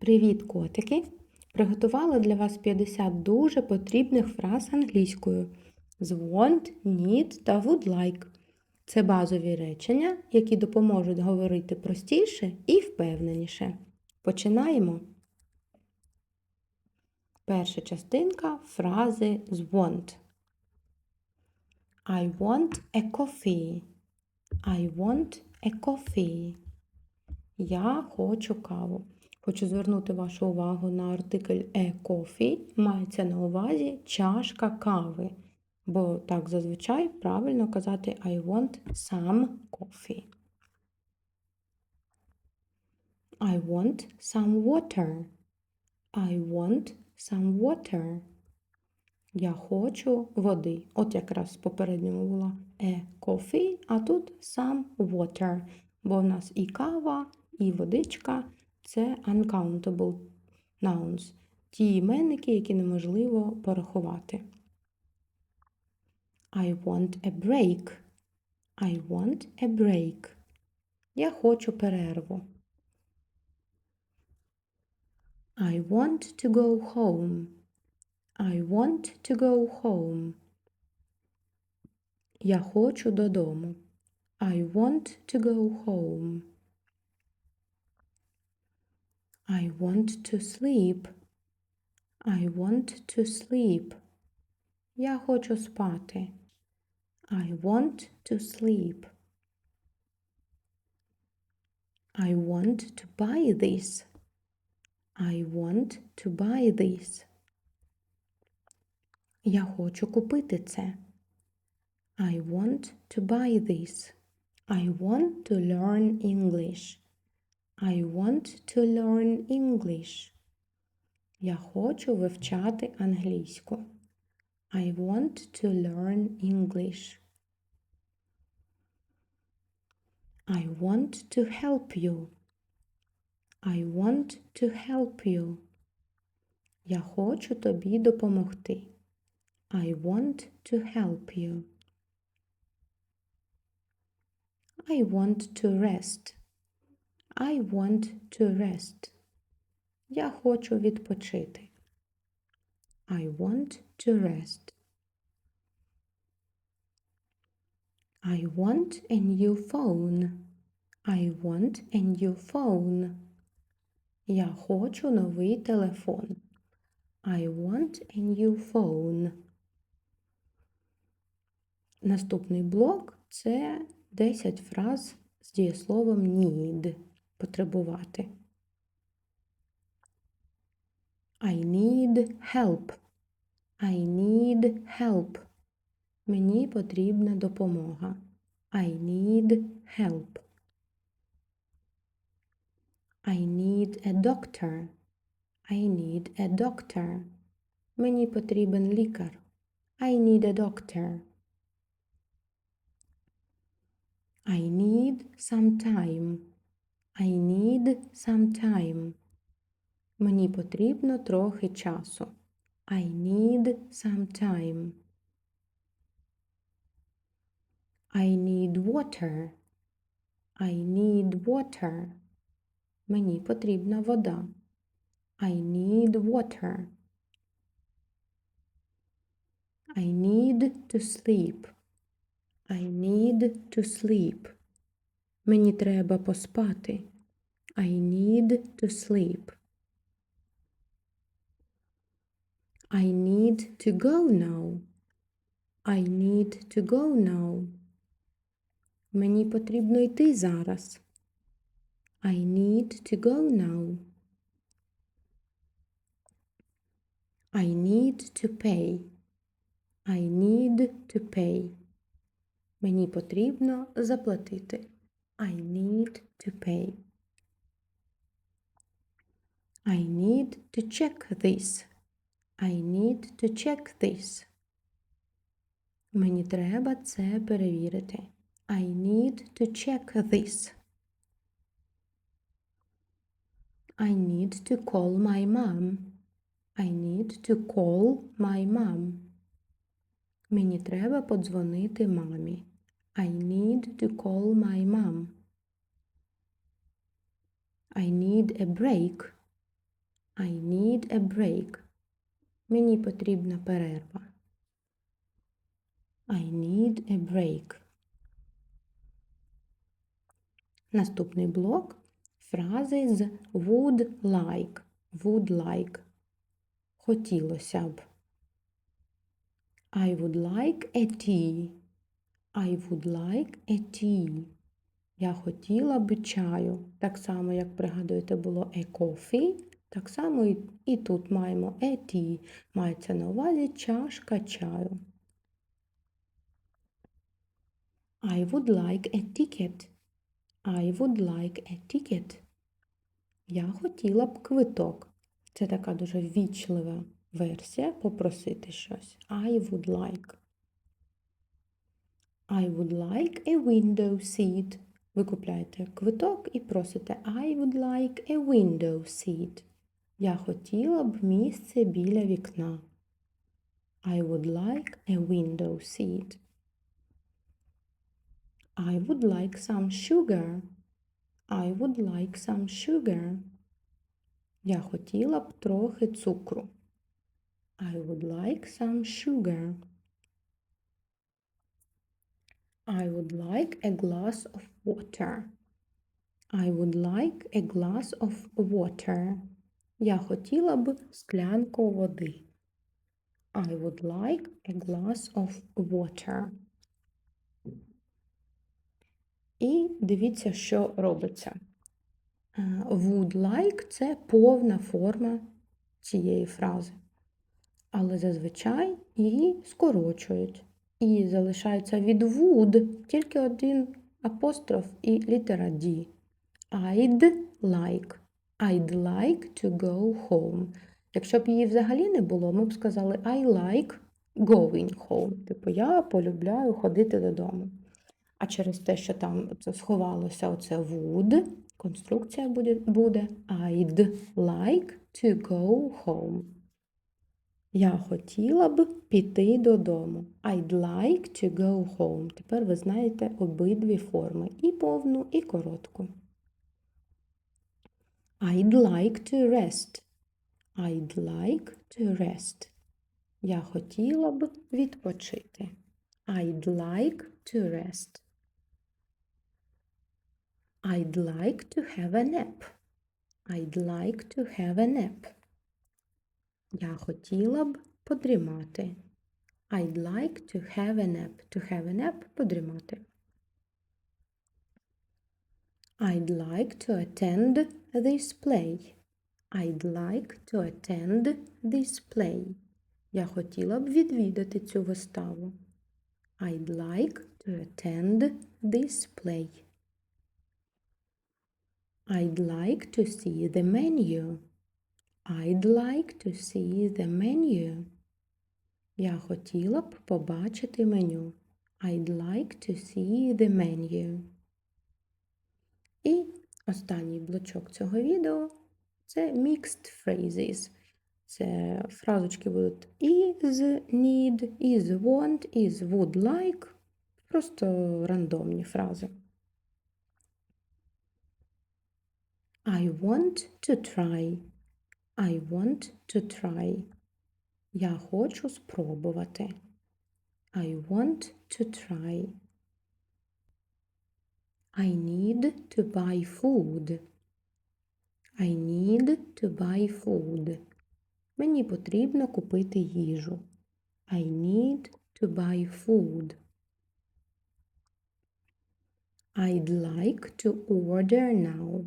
Привіт, котики! Приготувала для вас 50 дуже потрібних фраз англійською з want, need та would like. Це базові речення, які допоможуть говорити простіше і впевненіше. Починаємо. Перша частинка фрази з want. I want a coffee. I want a coffee. Я хочу каву. Хочу звернути вашу увагу на артикль a coffee. Мається на увазі чашка кави. Бо так зазвичай правильно казати I want some coffee. I want some water. I want some water. Я хочу води. От якраз в попередньому була a coffee, а тут some water. Бо в нас і кава, і водичка це uncountable nouns. Ті іменники, які неможливо порахувати. I want a break. I want a break. Я хочу перерву. I want to go home. I want to go home. Я хочу додому. I want to go home. I want to sleep. I want to sleep. Я хочу спати. I want to sleep. I want to buy this. I want to buy this. Я хочу купити це. I want to buy this. I want to learn English. I want to learn English. Я хочу вивчати англійську. I want to learn English. I want to help you. I want to help you. Я хочу тобі допомогти. I want to help you. I want to rest. I want to rest. Я хочу відпочити. I want to rest. I want a new phone. I want a new phone. Я хочу новий телефон. I want a new phone. Наступний блок це 10 фраз з дієсловом need потребувати. I need help. I need help. Мені потрібна допомога. I need help. I need a doctor. I need a doctor. Мені потрібен лікар. I need a doctor. I need some time. I need some time. Мені потрібно трохи часу. I need some time. I need water. I need water. Мені потрібна вода. I need water. I need to sleep. I need to sleep. Мені треба поспати. I need to sleep. I need to go now. I need to go now. Мені потрібно йти зараз. I need to go now. I need to pay. I need to pay. Мені потрібно заплатити. I need to pay. I need to check this. I need to check this. Мені треба це перевірити. I need to check this. I need to call my mom. I need to call my mom. Мені треба подзвонити мамі. I need to call my mom. I need a break. I need a break. Мені потрібна перерва. I need a break. Наступний блок фрази з would like. Would like. Хотілося б. I would like a tea. I would like a tea. Я хотіла б чаю. Так само, як пригадуєте, було a coffee. Так само і, і тут маємо tea. Мається на увазі чашка чаю. I would like a ticket. I would like a ticket. Я хотіла б квиток. Це така дуже ввічлива версія попросити щось. I would like. I would like a window seat. Ви купляєте квиток і просите I would like a window seat. Я хотіла б місце біля вікна. I would like a window seat. I would like some sugar. I would like some sugar. Я хотіла б трохи цукру. I would like some sugar. I would like a glass of water. I would like a glass of water. Я хотіла б склянку води. I would like a glass of water. І дивіться, що робиться. Would like це повна форма цієї фрази. Але зазвичай її скорочують. І залишається від would тільки один апостроф і літера D. I'd like. I'd like to go home. Якщо б її взагалі не було, ми б сказали I like going home. Типу, я полюбляю ходити додому. А через те, що там це сховалося оце would, конструкція буде, буде I'd like to go home. Я хотіла б піти додому. I'd like to go home. Тепер ви знаєте обидві форми і повну, і коротку. I'd like to rest. I'd like to rest. Я хотіла б відпочити. I'd like to rest. I'd like to have a nap. I'd like to have a nap. Я хотіла б подрімати. I'd like to have a nap. To have a nap – подрімати. I'd like to attend this play. I'd like to attend this play. Я хотіла б відвідати цю виставу. I'd like to attend this play. I'd like to see the menu. I'd like to see the menu. Я хотіла б побачити меню. I'd like to see the menu. І останній блочок цього відео це mixed phrases. Це фразочки будуть is, need, is, want, is, would like. Просто рандомні фрази. I want to try. I want to try. Я хочу спробувати. I want to try. I need to buy food. I need to buy food. Мені потрібно купити їжу. I need to buy food. I'd like to order now.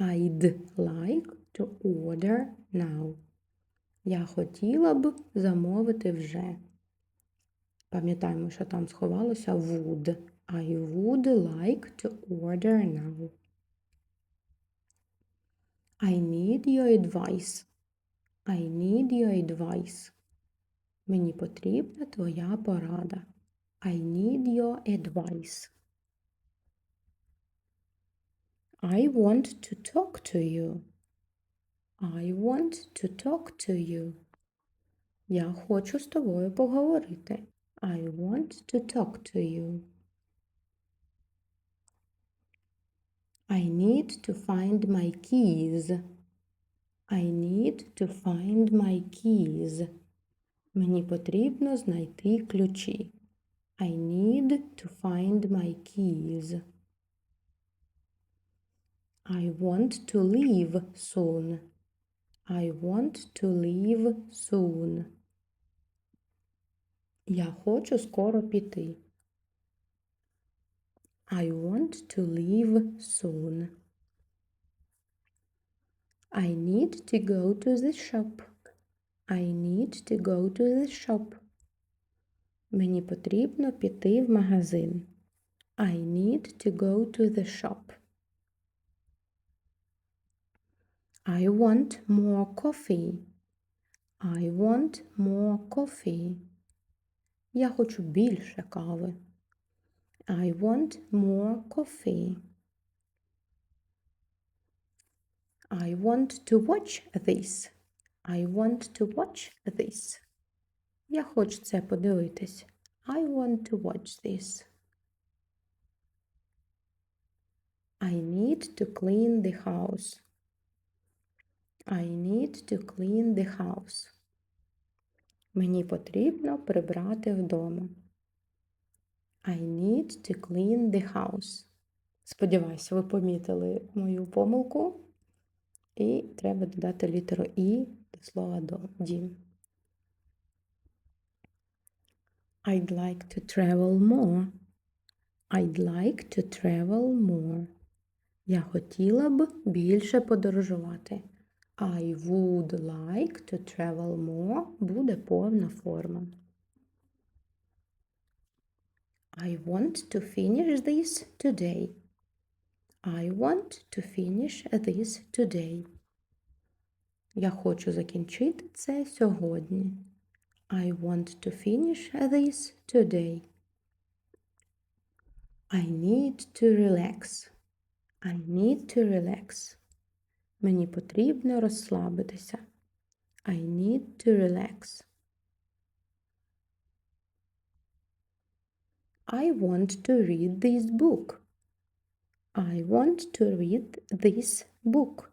I'd like to order now. Я хотіла б замовити вже. Пам'ятаємо, що там сховалося would. I would like to order now. I need your advice. I need your advice. Мені потрібна твоя порада. I need your advice. I want to talk to you. I want to talk to you. Я хочу з тобою поговорити. I want to talk to you. I need to find my keys. I need need to find my keys. Мені потрібно знайти ключі. I need to find my keys. I want to leave soon. I want to leave soon. Я хочу скоро піти. I want to leave soon. I need to go to the shop. I need to go to the shop. Мені потрібно піти в магазин. I need to go to the shop. I want more coffee. I want more coffee. Я хочу більше кави. I want more coffee. I want to watch this. I want to watch this. Я хочу це подивитись. I want to watch this. I need to clean the house. I need to clean the house. Мені потрібно прибрати вдома. I need to clean the house. Сподіваюся, ви помітили мою помилку. І треба додати літеру І до слова до дім. I'd like to travel more. I'd like to travel more. Я хотіла б більше подорожувати. I would like to travel more буде повна форма. I want to finish this today. I want to finish this today. Я хочу закінчити це сьогодні. I want to finish this today. I need to relax. I need to relax. Мені потрібно розслабитися. I need to relax. I want to read this book. I want to read this book.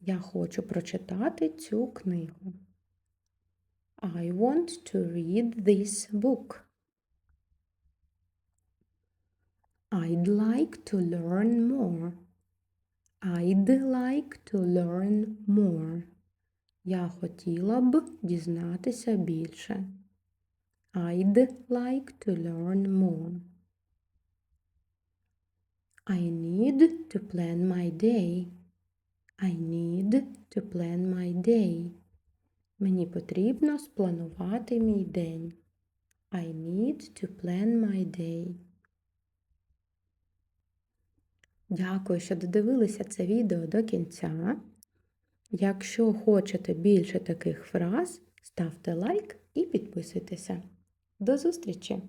Я хочу прочитати цю книгу. I want to read this book. I'd like to learn more. I'd like to learn more. Я хотіла б дізнатися більше. I'd like to learn more. I need to plan my day. I need to plan my day. Мені потрібно спланувати мій день. I need to plan my day. Дякую, що додивилися це відео до кінця. Якщо хочете більше таких фраз, ставте лайк і підписуйтеся. До зустрічі!